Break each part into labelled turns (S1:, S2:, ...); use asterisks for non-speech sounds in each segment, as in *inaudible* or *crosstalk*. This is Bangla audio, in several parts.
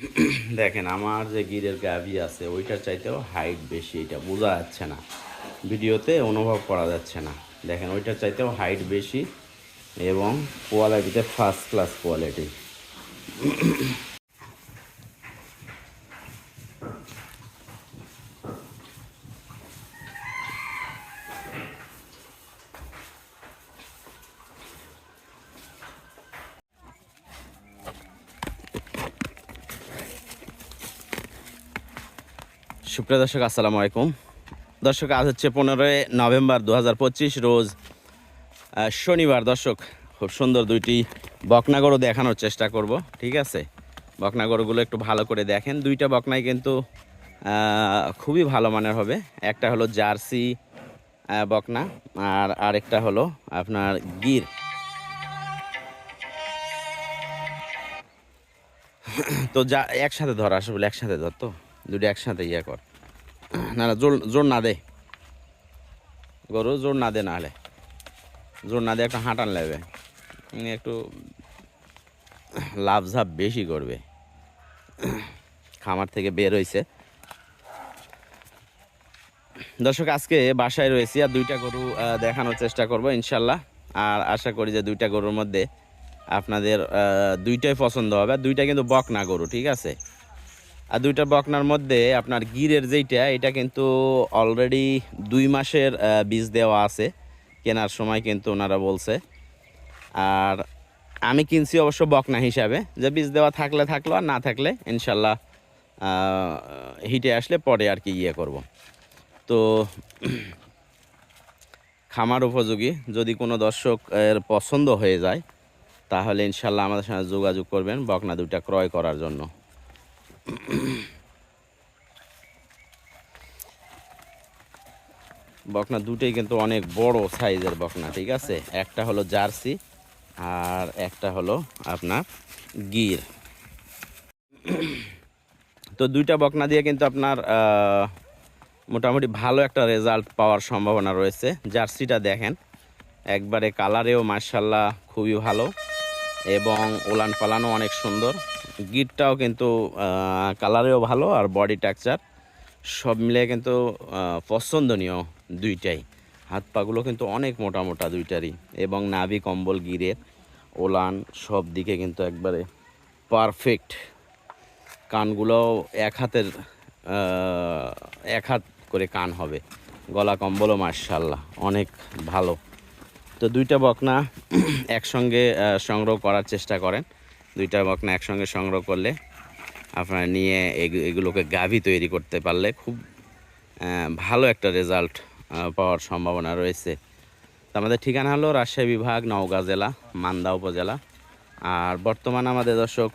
S1: *clears throat* দেখেন, আমার যে গিরের গাভি আছে, ওইটার চাইতেও হাইট বেশি, এটা বোঝা যাচ্ছে না। ভিডিওতে অনুভব করা যাচ্ছে না। দেখেন, ওইটার চাইতেও হাইট বেশি এবং কোয়ালিটিতে ফার্স্ট ক্লাস কোয়ালিটি সুপ্রিয় দর্শক, আসসালামু আলাইকুম। দর্শক, আজ হচ্ছে পনেরোই নভেম্বর দু হাজার পঁচিশ, রোজ শনিবার। দর্শক, খুব সুন্দর দুইটি বকনাগরও দেখানোর চেষ্টা করব, ঠিক আছে? বকনাগরগুলো একটু ভালো করে দেখেন। দুইটা বকনাই কিন্তু খুবই ভালো মানের হবে। একটা হলো জার্সি বকনা, আর আরেকটা হলো আপনার গির। তো যা, একসাথে ধর, আসলে একসাথে ধর তো। দুটো একসাথে ইয়ে কর। *clears throat* না না, জোর জোর না দে। গরু, জোর না দে না হলে জোর না দে, একটা হাঁটান উনি একটু লাভ ঝাপ বেশি করবে। *clears throat* খামার থেকে বের হয়েছে দর্শক, আজকে বাসায় রয়েছি আর দুইটা গরু দেখানোর চেষ্টা করব ইনশাল্লাহ। আর আশা করি যে দুইটা গরুর মধ্যে আপনাদের দুইটাই পছন্দ হবে। আর দুইটা কিন্তু বক না গরু, ঠিক আছে? আর দুইটা বকনার মধ্যে আপনার গিরের যেইটা, এটা কিন্তু অলরেডি দুই মাসের বীজ দেওয়া আছে। কেনার সময় কিন্তু ওনারা বলছে। আর আমি কিনছি অবশ্য বকনা হিসাবে। যে বীজ দেওয়া থাকলে থাকল, আর না থাকলে ইনশাল্লাহ হিটে আসলে পরে আর কি ইয়ে করব। তো খামার উপযোগী, যদি কোনো দর্শক এর পছন্দ হয়ে যায়, তাহলে ইনশাল্লাহ আমাদের সঙ্গে যোগাযোগ করবেন বকনা দুইটা ক্রয় করার জন্য। *clears throat* বকনা দুটোই কিন্তু অনেক বড় সাইজের বকনা, ঠিক আছে? একটা হলো জার্সি আর একটা হলো আপনার গির। *clears throat* তো দুইটা বকনা দিয়ে কিন্তু আপনার মোটামুটি ভালো একটা রেজাল্ট পাওয়ার সম্ভাবনা রয়েছে। জার্সিটা দেখেন, একবারে কালারেও মার্শাল্লাহ খুবই ভালো এবং ওলান পালানো অনেক সুন্দর। গিটটাও কিন্তু কালারেও ভালো আর বডি টাকচার সব মিলে কিন্তু পছন্দনীয় দুইটাই। হাত পাগুলো কিন্তু অনেক মোটা মোটা দুইটারই এবং নাভি কম্বল, গিরের, ওলান সব দিকে কিন্তু একবারে পারফেক্ট কানগুলোও এক হাতের এক হাত করে কান হবে। গলা কম্বলও মার্শাল্লাহ অনেক ভালো। তো দুইটা বকনা একসঙ্গে সংগ্রহ করার চেষ্টা করেন। দুইটা বকনা একসঙ্গে সংগ্রহ করলে আপনারা নিয়ে এগু- এগুলোকে গাভী তৈরি করতে পারলে খুব ভালো একটা রেজাল্ট পাওয়ার সম্ভাবনা রয়েছে। আমাদের ঠিকানা হলো রাজশাহী বিভাগ, নওগাঁ জেলা, মান্দা উপজেলা। আর বর্তমান আমাদের দর্শক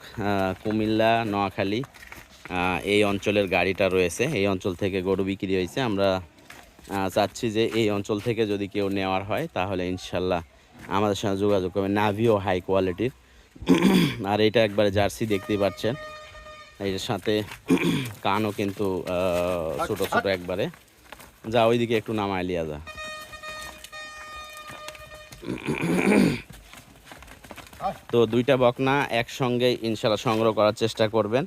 S1: কুমিল্লা, নোয়াখালী এই অঞ্চলের গাড়িটা রয়েছে। এই অঞ্চল থেকে গরু বিক্রি হয়েছে। আমরা চাচ্ছি যে এই অঞ্চল থেকে যদি কেউ নেওয়ার হয়, তাহলে ইনশাল্লাহ আমাদের সঙ্গে যোগাযোগ করবে নাভিও হাই কোয়ালিটির। আর এটা একবারে জার্সি দেখতেই পাচ্ছেন। এর সাথে কানও কিন্তু ছোট ছোট একবারে। যা ওইদিকে একটু নামায় লিয়া যা তো দুইটা বকনা একসঙ্গে ইনশাল্লাহ সংগ্রহ করার চেষ্টা করবেন।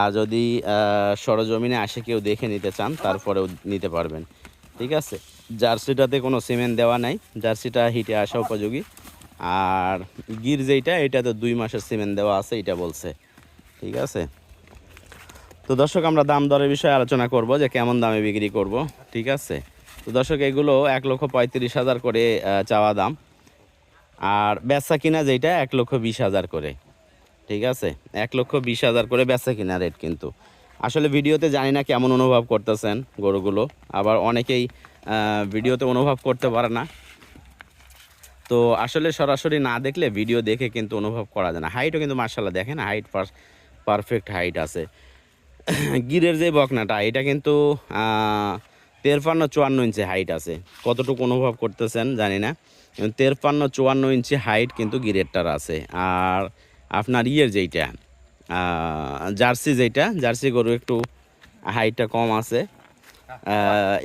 S1: আর যদি সরজমিনে আসে কেউ দেখে নিতে চান, তারপরেও নিতে পারবেন। ঠিক আছে? জার্সিটাতে কোনো সিমেন্ট দেওয়া নাই। জার্সিটা হিটে আসা উপযোগী। আর গির যেইটা, এটা তো দুই মাসের সিমেন্ট দেওয়া আছে, এটা বলছে। ঠিক আছে? তো দর্শক, আমরা দাম দরের বিষয়ে আলোচনা করব যে কেমন দামে বিক্রি করব, ঠিক আছে? তো দর্শক, এগুলো এক লক্ষ পঁয়ত্রিশ হাজার করে চাওয়া দাম। আর বেচা কিনা যেটা এক লক্ষ বিশ হাজার করে। ঠিক আছে? এক লক্ষ বিশ হাজার করে বেচা কিনা রেট কিন্তু। আসলে ভিডিওতে জানি না কেমন অনুভব করতেছেন গরুগুলো। আবার অনেকেই ভিডিওতে অনুভব করতে পারে না। তো আসলে সরাসরি না দেখলে ভিডিও দেখে কিন্তু অনুভব করা যায় না। হাইটও কিন্তু মার্শাল্লাহ দেখেন হাইট পারফেক্ট হাইট আছে। গিরের যে বকনাটা, এটা কিন্তু তেরপান্ন চুয়ান্ন ইঞ্চি হাইট আছে। কতটুকু অনুভব করতেছেন জানি না। তেরপান্ন চুয়ান্ন ইঞ্চি হাইট কিন্তু গিরেরটার আছে। আর আপনার ইয়ের যেইটা জার্সি যেইটা, জার্সি গরু একটু হাইটটা কম আছে।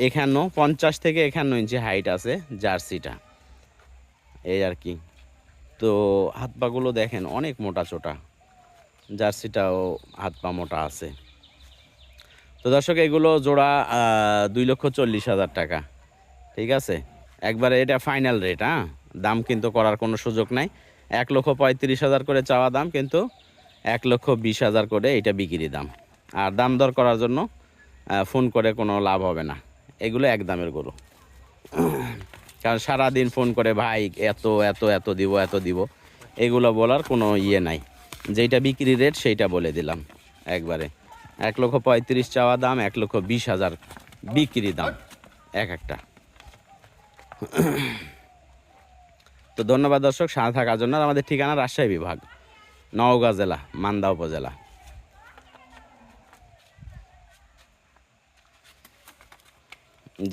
S1: একান্ন পঞ্চাশ থেকে একান্ন ইঞ্চি হাইট আছে জার্সিটা। এই আর কি। তো হাত পাগুলো দেখেন, অনেক মোটা চোটা জার্সিটাও হাত পা মোটা আছে। তো দর্শক, এগুলো জোড়া দুই লক্ষ চল্লিশ হাজার টাকা। ঠিক আছে? একবারে এটা ফাইনাল রেট হ্যাঁ? দাম কিন্তু করার কোনো সুযোগ নাই। এক লক্ষ পঁয়ত্রিশ হাজার করে চাওয়া দাম, কিন্তু এক লক্ষ বিশ হাজার করে এটা বিক্রি দাম। আর দাম দর করার জন্য ফোন করে কোনো লাভ হবে না। এগুলো এক দামের গরু। কারণ সারাদিন ফোন করে, ভাই, এত এত এত দিব এত দিব। এগুলো বলার কোনো ইয়ে নাই। যেইটা বিক্রি রেট সেইটা বলে দিলাম একবারে। এক লক্ষ পঁয়ত্রিশ চাওয়া দাম, এক লক্ষ বিশ হাজার বিক্রি দাম, এক একটা। তো ধন্যবাদ দর্শক, সাথে থাকার জন্য আমাদের ঠিকানা রাজশাহী বিভাগ, নওগাঁ জেলা, মান্দা উপজেলা।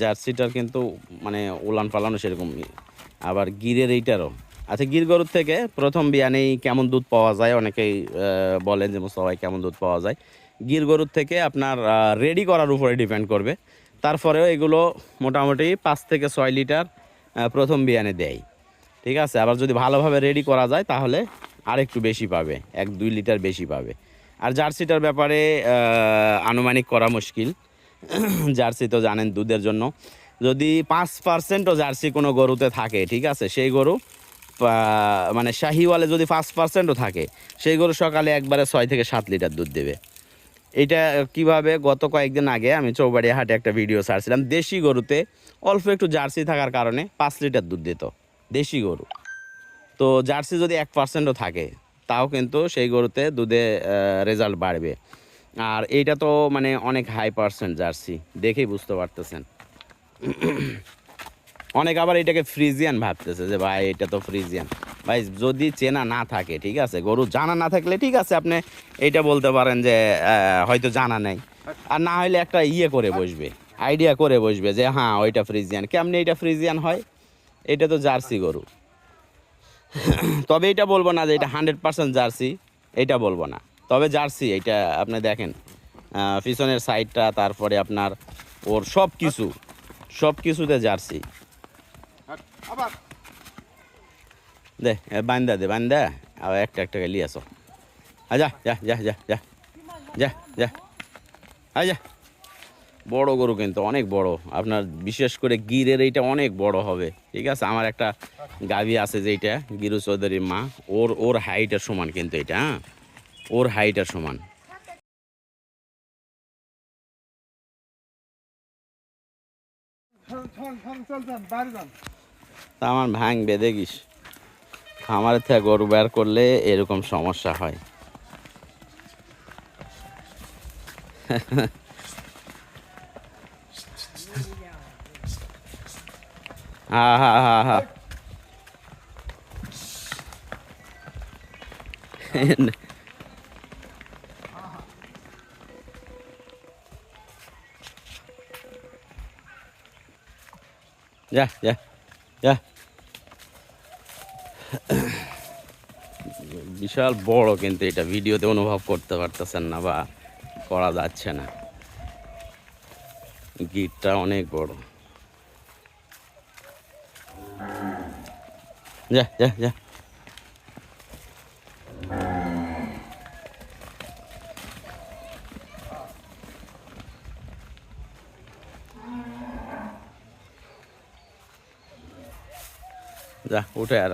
S1: জার্সিটার কিন্তু মানে উলান পালানো সেরকম আবার গিরের এইটারও। আচ্ছা গির গরুর থেকে প্রথম বিয়ানেই কেমন দুধ পাওয়া যায়? অনেকেই বলেন যে সবাই কেমন দুধ পাওয়া যায়? গির গরুর থেকে আপনার রেডি করার উপরে ডিপেন্ড করবে। তারপরেও এগুলো মোটামুটি পাঁচ থেকে ছয় লিটার প্রথম বিয়ানে দেয়। ঠিক আছে? আবার যদি ভালোভাবে রেডি করা যায়, তাহলে আর একটু বেশি পাবে। এক দুই লিটার বেশি পাবে। আর জার্সিটার ব্যাপারে আনুমানিক করা মুশকিল। *coughs* জার্সি তো জানেন দুধের জন্য। যদি পাঁচ পার্সেন্টও জার্সি কোনো গরুতে থাকে, ঠিক আছে? সেই গরু মানে শাহিওয়ালে যদি পাঁচ পার্সেন্টও থাকে, সেই গরু সকালে একবারে ছয় থেকে সাত লিটার দুধ দেবে। এটা কীভাবে, গত কয়েকদিন আগে আমি চৌবাড়িয়া হাটে একটা ভিডিও ছাড়ছিলাম, দেশি গরুতে অল্প একটু জার্সি থাকার কারণে পাঁচ লিটার দুধ দিত, দেশি গরু। তো জার্সি যদি এক পার্সেন্টও থাকে, তাও কিন্তু সেই গরুতে দুধে রেজাল্ট বাড়বে। আর এইটা তো মানে অনেক হাই পার্সেন্ট জার্সি, দেখেই বুঝতে পারতেছেন। অনেক আবার এটাকে ফ্রিজিয়ান ভাবতেছে যে ভাই, এটা তো ফ্রিজিয়ান। ভাই, যদি চেনা না থাকে, ঠিক আছে, গরু জানা না থাকলে ঠিক আছে, আপনি এটা বলতে পারেন যে হয়তো জানা নেই। আর না হলে একটা ইয়ে করে বসবে আইডিয়া করে বসবে যে হ্যাঁ ওইটা ফ্রিজিয়ান। কেমনি এটা ফ্রিজিয়ান হয়? এটা তো জার্সি গরু। তবে এটা বলব না যে এটা হান্ড্রেড পার্সেন্ট জার্সি, এটা বলব না। তবে জার্সি, এটা আপনি দেখেন পিছনের সাইডটা, তারপরে আপনার ওর সব কিছু সব কিছুতে জার্সি। দে বান্দা দে, বান্দা আবার একটা একটা লিয়ে আসো। যা যা যা যা যা যা যা যা। বড় গরু কিন্তু অনেক বড়। আপনার বিশেষ করে গিরের এইটা অনেক বড় হবে। ঠিক আছে? আমার একটা গাভি আছে যেইটা, গিরু চৌধুরীর মা। ওর ওর হাইটের সমান কিন্তু এটা হ্যাঁ? ওর হাইটের সমান। আমার ভাঙবে দেখিস আমার থেকে গরু বের করলে এরকম সমস্যা হয়। হা হা হা হা। যা যা যা বিশাল বড় কিন্তু এটা। ভিডিওতে অনুভব করতে পারতেছেন না বা করা যাচ্ছে না। গিটটা অনেক বড়। যা যা যা যা উঠে আর।